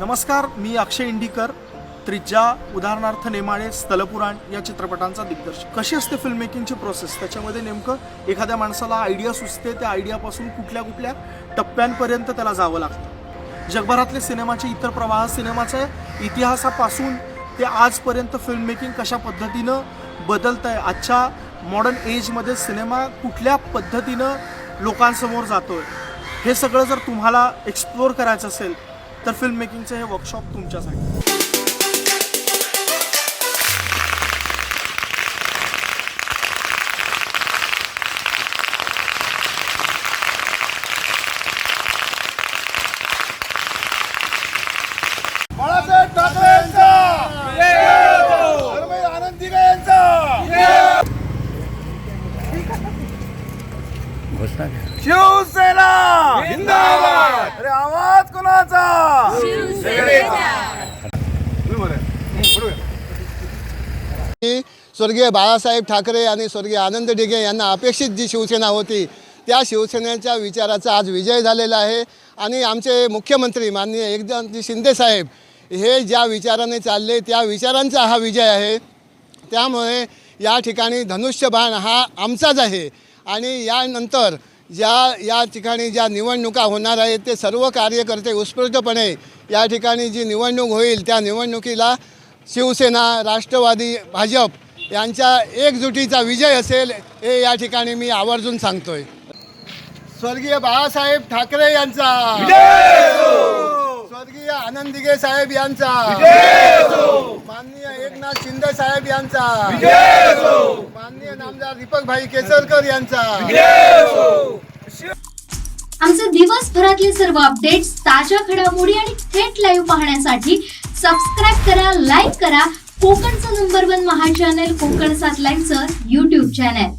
नमस्कार मी अक्षय इंडिकर. त्रिज्या उदाहरणार्थ नेमाळे स्थलपुराण या चित्रपटांचा दिग्दर्शक. कशी असते फिल्म मेकिंगची प्रोसेस त्याच्यामध्ये नेमकं एखाद्या माणसाला आयडिया सुचते त्या आयडियापासून कुठल्या कुठल्या टप्प्यांपर्यंत त्याला जावं लागतं. जगभरातले सिनेमाचे इतर प्रवाह सिनेमाच्या इतिहासापासून ते आजपर्यंत फिल्म मेकिंग कशा पद्धतीनं बदलत आहे आजच्या मॉडर्न एजमध्ये सिनेमा कुठल्या पद्धतीनं लोकांसमोर जातो आहे हे सगळं जर तुम्हाला एक्सप्लोअर करायचं असेल तर फिल्म मेकिंगचं हे वर्कशॉप तुमच्यासाठी. बाळासाहेब ठाकरे यांचा! धर्मवीर आनंद दिघे यांचा शिवसेना! जिंदाबाद! अरे कोणाचा स्वर्गीय बाळासाहेब ठाकरे आणि स्वर्गीय आनंद ढिगे यांना अपेक्षित जी शिवसेना होती त्या शिवसेनेच्या विचाराचा आज विजय झालेला आहे. आणि आमचे मुख्यमंत्री माननीय एकनाथजी शिंदेसाहेब हे ज्या विचाराने चालले त्या विचारांचा हा विजय आहे. त्यामुळे या ठिकाणी धनुष्यबाण हा आमचाच आहे. आणि यानंतर ज्या या ठिकाणी ज्या निवडणुका होणार आहेत ते सर्व कार्यकर्ते उत्स्फूर्तपणे या ठिकाणी जी निवडणूक होईल त्या निवडणुकीला शिवसेना राष्ट्रवादी भाजप यांच्या एकजुटीचा विजय असेल हे या ठिकाणी मी आवर्जून सांगतोय. स्वर्गीय बाळासाहेब ठाकरे यांचा. स्वर्गीय आनंद दिघे साहेब यांचा. माननीय एकनाथ शिंदे साहेब यांचा. माननीय नामदार दीपक भाई केसरकर यांचा. आमचे दिवसभरातले सर्व अपडेट्स ताज्या घडामोडी आणि थेट लाईव्ह पाहण्यासाठी सबस्क्राईब करा लाईक करा. कोकणचं नंबर वन महा चॅनल कोकण सात लाईव्हचं युट्यूब चॅनल